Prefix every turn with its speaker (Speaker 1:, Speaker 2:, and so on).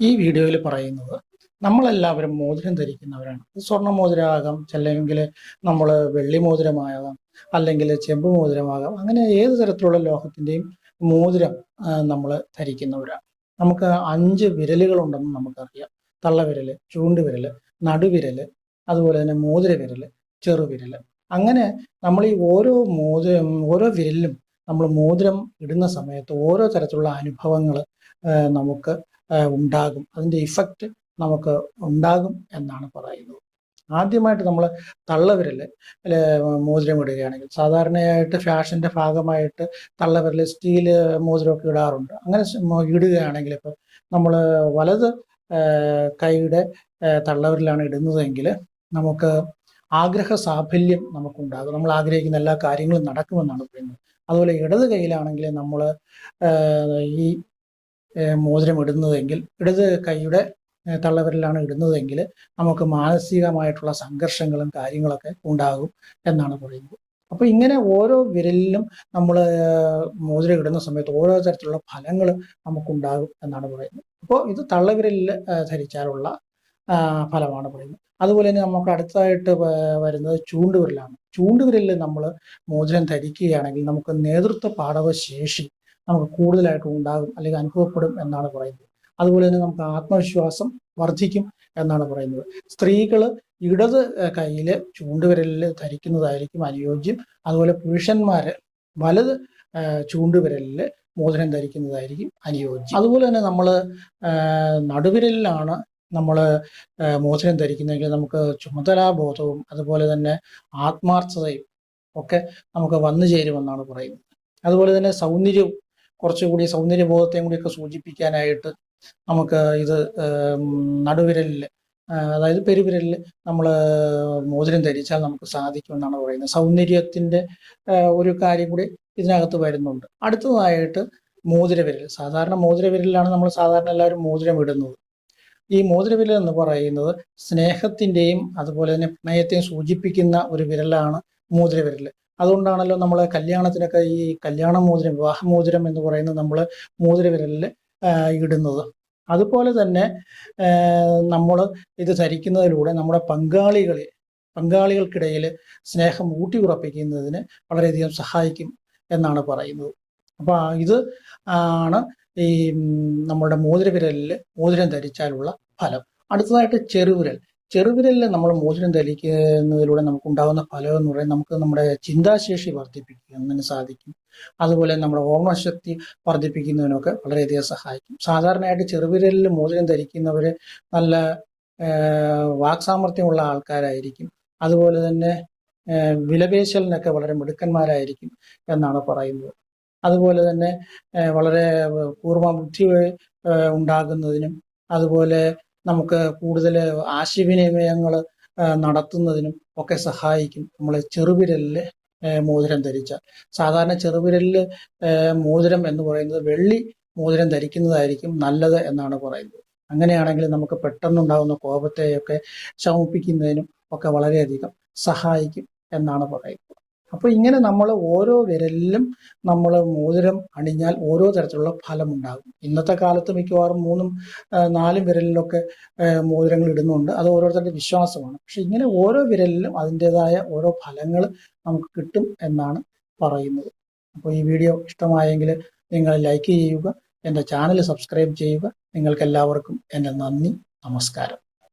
Speaker 1: ഈ വീഡിയോയിൽ പറയുന്നത് നമ്മളെല്ലാവരും മോതിരം ധരിക്കുന്നവരാണ്. സ്വർണ മോതിരമാകാം അല്ലെങ്കിൽ നമ്മൾ വെള്ളി മോതിരമാകാം അല്ലെങ്കിൽ ചെമ്പ് മോതിരമാകാം അങ്ങനെ ഏത് തരത്തിലുള്ള ലോഹത്തിന്റെയും മോതിരം നമ്മൾ ധരിക്കുന്നവരാണ് നമുക്ക് അഞ്ച് വിരലുകളുണ്ടെന്ന് നമുക്കറിയാം. തള്ളവിരൽ ചൂണ്ടുവിരൽ നടുവിരൽ അതുപോലെ തന്നെ മോതിരവിരൽ ചെറുവിരൽ അങ്ങനെ നമ്മൾ ഈ ഓരോ മോതി ഓരോ വിരലിലും നമ്മൾ മോതിരം ഇടുന്ന സമയത്ത് ഓരോ തരത്തിലുള്ള അനുഭവങ്ങൾ നമുക്ക് ഉണ്ടാകും. അതിന്റെ ഇഫക്റ്റ് നമുക്ക് ഉണ്ടാകും എന്നാണ് പറയുന്നത്. ആദ്യമായിട്ട് നമ്മൾ തള്ളവിരൽ മോതിരം ഇടുകയാണെങ്കിൽ സാധാരണയായിട്ട് ഫാഷന്റെ ഭാഗമായിട്ട് തള്ളവിരൽ സ്റ്റീൽ മോതിരമൊക്കെ ഇടാറുണ്ട്. അങ്ങനെ ഇടുകയാണെങ്കിൽ ഇപ്പോൾ നമ്മൾ വലത് കൈയുടെ തള്ളവിരലാണ് ഇടുന്നതെങ്കിൽ നമുക്ക് ആഗ്രഹ സാഫല്യം നമുക്കുണ്ടാകും. നമ്മൾ ആഗ്രഹിക്കുന്ന എല്ലാ കാര്യങ്ങളും നടക്കുമെന്നാണ് പറയുന്നത്. അതുപോലെ ഇടത് കൈയിലാണെങ്കിൽ നമ്മൾ ഈ മോതിരം ഇടുന്നതെങ്കിൽ ഇടത് കൈയുടെ തള്ളവരിലാണ് ഇടുന്നതെങ്കിൽ നമുക്ക് മാനസികമായിട്ടുള്ള സംഘർഷങ്ങളും കാര്യങ്ങളൊക്കെ ഉണ്ടാകും എന്നാണ് പറയുന്നത്. അപ്പോൾ ഇങ്ങനെ ഓരോ വിരലിലും നമ്മൾ മോതിരം ഇടുന്ന സമയത്ത് ഓരോ തരത്തിലുള്ള ഫലങ്ങൾ നമുക്കുണ്ടാകും എന്നാണ് പറയുന്നത്. അപ്പോൾ ഇത് തള്ളവിരലിൽ ധരിച്ചാലുള്ള ഫലമാണ് പറയുന്നത്. അതുപോലെ തന്നെ നമുക്ക് അടുത്തായിട്ട് വരുന്നത് ചൂണ്ടുവിരലാണ്. ചൂണ്ടുവിരലിൽ നമ്മൾ മോതിരം ധരിക്കുകയാണെങ്കിൽ നമുക്ക് നേതൃത്വ പാഠവ ശേഷി നമുക്ക് കൂടുതലായിട്ട് ഉണ്ടാകും അല്ലെങ്കിൽ അനുഭവപ്പെടും എന്നാണ് പറയുന്നത്. അതുപോലെ തന്നെ നമുക്ക് ആത്മവിശ്വാസം വർദ്ധിക്കും എന്നാണ് പറയുന്നത്. സ്ത്രീകൾ ഇടത് കയ്യിൽ ചൂണ്ടുവിരലിൽ ധരിക്കുന്നതായിരിക്കും അനുയോജ്യം. അതുപോലെ പുരുഷന്മാർ വലത് ചൂണ്ടുവിരലിൽ മോതിരം ധരിക്കുന്നതായിരിക്കും അനുയോജ്യം. അതുപോലെ തന്നെ നമ്മൾ നടുവിരലിലാണ് നമ്മൾ മോതിരം ധരിക്കുന്നതെങ്കിൽ നമുക്ക് ചുമതലാബോധവും അതുപോലെ തന്നെ ആത്മാർത്ഥതയും ഒക്കെ നമുക്ക് വന്നു ചേരുമെന്നാണ് പറയുന്നത്. അതുപോലെ തന്നെ സൗന്ദര്യവും കുറച്ചുകൂടി സൗന്ദര്യബോധത്തെയും കൂടിയൊക്കെ സൂചിപ്പിക്കാനായിട്ട് നമുക്ക് ഇത് നടുവിരലിൽ അതായത് പെരുവിരലിൽ നമ്മൾ മോതിരം ധരിച്ചാൽ നമുക്ക് സാധിക്കുമെന്നാണ് പറയുന്നത്. സൗന്ദര്യത്തിന്റെ ഒരു കാര്യം കൂടി ഇതിനകത്ത് വരുന്നുണ്ട്. അടുത്തതായിട്ട് മോതിരവിരൽ. സാധാരണ മോതിരവിരലിലാണ് നമ്മൾ സാധാരണ എല്ലാവരും മോതിരം ഇടുന്നത്. ഈ മോതിരവിരൽ എന്ന് പറയുന്നത് സ്നേഹത്തിന്റെയും അതുപോലെ തന്നെ പ്രണയത്തെയും സൂചിപ്പിക്കുന്ന ഒരു വിരലാണ് മോതിരവിരൽ അതുകൊണ്ടാണല്ലോ നമ്മൾ കല്യാണത്തിനൊക്കെ ഈ കല്യാണ മോതിരം വിവാഹ മോതിരം എന്ന് പറയുന്നത് നമ്മൾ മോതിരവിരലിൽ ഇടുന്നത്. അതുപോലെ തന്നെ നമ്മൾ ഇത് ധരിക്കുന്നതിലൂടെ നമ്മുടെ പങ്കാളികളെ പങ്കാളികൾക്കിടയിൽ സ്നേഹം ഊട്ടി ഉറപ്പിക്കുന്നതിന് വളരെയധികം സഹായിക്കും എന്നാണ് പറയുന്നത്. അപ്പോൾ ഇത് ആണ് ഈ നമ്മുടെ മോതിരവിരലിൽ മോതിരം ധരിച്ചാലുള്ള ഫലം. അടുത്തതായിട്ട് ചെറുവിരൽ. ചെറുവിരലിൽ നമ്മൾ മോചനം തെളിയിക്കുന്നതിലൂടെ നമുക്ക് ഉണ്ടാകുന്ന ഫലം എന്ന് പറയുന്നത് നമുക്ക് നമ്മുടെ ചിന്താശേഷി വർദ്ധിപ്പിക്കുന്നതിന് സാധിക്കും. അതുപോലെ നമ്മുടെ ഓർമ്മശക്തി വർദ്ധിപ്പിക്കുന്നതിനൊക്കെ വളരെയധികം സഹായിക്കും. സാധാരണയായിട്ട് ചെറുവിരലിൽ മോചനം ധരിക്കുന്നവർ നല്ല വാക്സാമർഥ്യമുള്ള ആൾക്കാരായിരിക്കും. അതുപോലെ തന്നെ വിലപേശലിനൊക്കെ വളരെ മിടുക്കന്മാരായിരിക്കും എന്നാണ് പറയുന്നത്. അതുപോലെ തന്നെ വളരെ പൂർവബുദ്ധി ഉണ്ടാകുന്നതിനും അതുപോലെ നമുക്ക് കൂടുതൽ ആശയവിനിമയങ്ങൾ നടത്തുന്നതിനും ഒക്കെ സഹായിക്കും. നമ്മൾ ചെറുവിരലിൽ മോതിരം ധരിച്ച. സാധാരണ ചെറുവിരലിൽ മോതിരം എന്ന് പറയുന്നത് വെള്ളി മോതിരം ധരിക്കുന്നതായിരിക്കും നല്ലത് എന്നാണ് പറയുന്നത്. അങ്ങനെയാണെങ്കിൽ നമുക്ക് പെട്ടെന്നുണ്ടാകുന്ന കോപത്തെയൊക്കെ ശമിപ്പിക്കുന്നതിനും ഒക്കെ വളരെയധികം സഹായിക്കും എന്നാണ് പറയുന്നത്. അപ്പോൾ ഇങ്ങനെ നമ്മൾ ഓരോ വിരലിലും നമ്മൾ മോതിരം അണിഞ്ഞാൽ ഓരോ തരത്തിലുള്ള ഫലം ഉണ്ടാകും ഇന്നത്തെ കാലത്ത് മിക്കവാറും മൂന്നും നാലും വിരലിലൊക്കെ മോതിരങ്ങൾ ഇടുന്നുണ്ട്. അത് ഓരോരുത്തരുടെ വിശ്വാസമാണ്. പക്ഷെ ഇങ്ങനെ ഓരോ വിരലിലും അതിന്റെതായ ഓരോ ഫലങ്ങൾ നമുക്ക് കിട്ടും എന്നാണ് പറയുന്നത്. അപ്പോൾ ഈ വീഡിയോ ഇഷ്ടമായെങ്കിൽ നിങ്ങൾ ലൈക്ക് ചെയ്യുക എന്റെ ചാനൽ സബ്സ്ക്രൈബ് ചെയ്യുക. നിങ്ങൾക്കെല്ലാവർക്കും എന്റെ നന്ദി നമസ്കാരം.